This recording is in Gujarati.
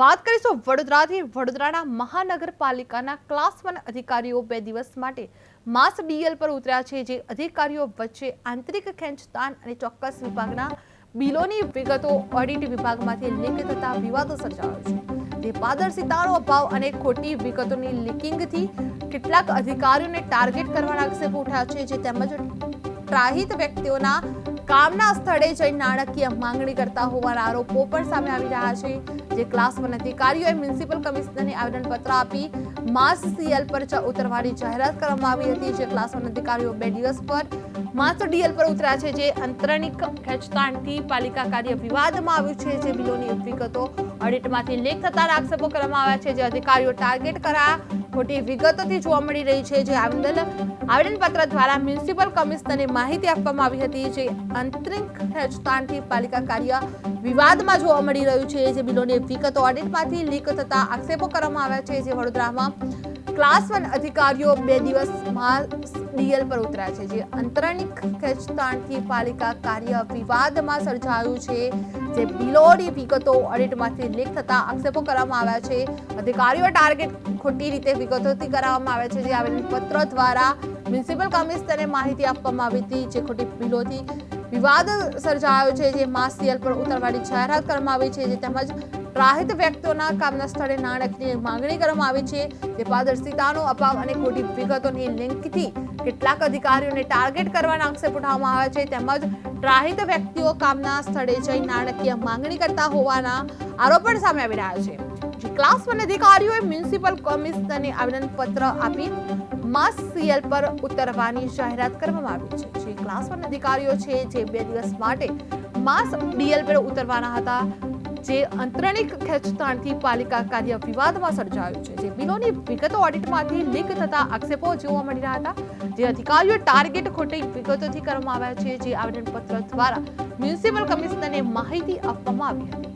વાત કરીશું વડોદરાથી. વડોદરાના મહાનગરપાલિકાના ક્લાસ વન અધિકારીઓ બે દિવસ માટે માસ ડીએલ પર ઉતર્યા છે, જે અધિકારીઓ વચ્ચે આંતરિક ખેંચતાણ અને ચોક્કસ વિભાગના બિલોની વિગતો ઓડિટ વિભાગમાંથી લીક થતા વિવાદો સર્જાયો છે. તે પારદર્શિતાનો અભાવ અને ખોટી વિગતોની લીકિંગથી કેટલાક અધિકારીઓને ટાર્ગેટ કરવાના આક્ષેપો ઉઠ્યા છે, જે તેમજ ત્રાહિત વ્યક્તિઓના કામના સ્થળે જઈ નાણાકીય માંગણી કરતા હોવાના આરોપો પણ સામે આવી રહ્યા છે, જે ક્લાસ વન અધિકારીઓએ મ્યુનિસિપલ કમિશનરને આવેદનપત્ર આપી માસ સીએલ પર ઉતરવાની જાહેરાત કરવામાં આવી હતી, જે ક્લાસ વન અધિકારીઓ બે દિવસ પર માસ ડીએલ પર ઉતર્યા છે, જે અંતરણિક ખેંચતાણથી પાલિકા કાર્ય વિવાદમાં આવ્યું છે, જે બિલોની વિગતો ઓડિટમાંથી લેખ થતા આક્ષેપો કરવામાં આવ્યા છે, જે અધિકારીઓ ટાર્ગેટ કરાયા ખોટી વિગતોથી જોવા મળી રહી છે. જે આવેદન આવેદનપત્ર દ્વારા મ્યુનિસિપલ કમિશનરને માહિતી આપવામાં આવી હતી જે આંતરિક ખેંચતાણથી પાલિકા કાર્ય વિવાદમાં જોવા મળી રહ્યું છે. જે બિલોની વિગતો ઓડિટમાંથી લીક થતા આક્ષેપો કરવામાં આવ્યા છે. જે વડોદરામાં ક્લાસ વન અધિકારીઓ બે દિવસમાં ડીએલ પર ઉતર્યા છે, જે અંતરણિક ખેંચતાણથી પાલિકા કાર્ય વિવાદમાં સર્જાયું છે, જે બિલોડી વિગતો ઓડિટમાંથી લીક થતા આક્ષેપો કરવામાં આવ્યા છે. અધિકારીઓ ટાર્ગેટ ખોટી રીતે વિગતોથી કરાવવામાં આવે છે, જે આવેદનપત્ર દ્વારા મ્યુનિસિપલ કમિશનરને માહિતી આપવામાં આવી હતી, જે ખોટી બિલોથી વિવાદ સર્જાયો છે, જે માસ સીએલ પર ઉતરવાની જાહેરાત કરવામાં આવી છે, જે તેમજ ત્રાહિત વ્યક્તિઓના કામના સ્થળે નાણાકીય માંગણી કરવામાં આવી છે. જે પારદર્શિતાનો અભાવ અને ખોટી વિગતોની લિંકથી કેટલાક અધિકારીઓને ટાર્ગેટ કરવાના આક્ષેપ ઉઠાવવામાં આવ્યા છે. તેમજ ત્રાહિત વ્યક્તિઓ કામના સ્થળે જઈ નાણાકીય માંગણી કરતા હોવાના આરોપ પણ સામે આવી રહ્યા છે. ક્લાસ વન અધિકારીઓએ મ્યુનિસિપલ કમિશનરને આવેદનપત્ર આપી માસ સીએલ પર ઉતરવાની જાહેરાત કરવામાં આવી છે. જે ક્લાસ વન અધિકારીઓ છે, જે બે દિવસ માટે માસ ડીએલ પર ઉતરવાના હતા. જે અંતરણિક ખેંચતાણથી પાલિકા કાર્ય વિવાદમાં સર્જાયું છે. જે બિલોની વિગતો ઓડિટમાંથી લીક થતા આક્ષેપો જોવા મળી રહ્યા હતા. જે અધિકારીઓ ટાર્ગેટ ખોટી વિગતોથી કરવામાં આવ્યા છે, જે આવેદનપત્ર દ્વારા મ્યુનિસિપલ કમિશનરને માહિતી આપવામાં આવી હતી.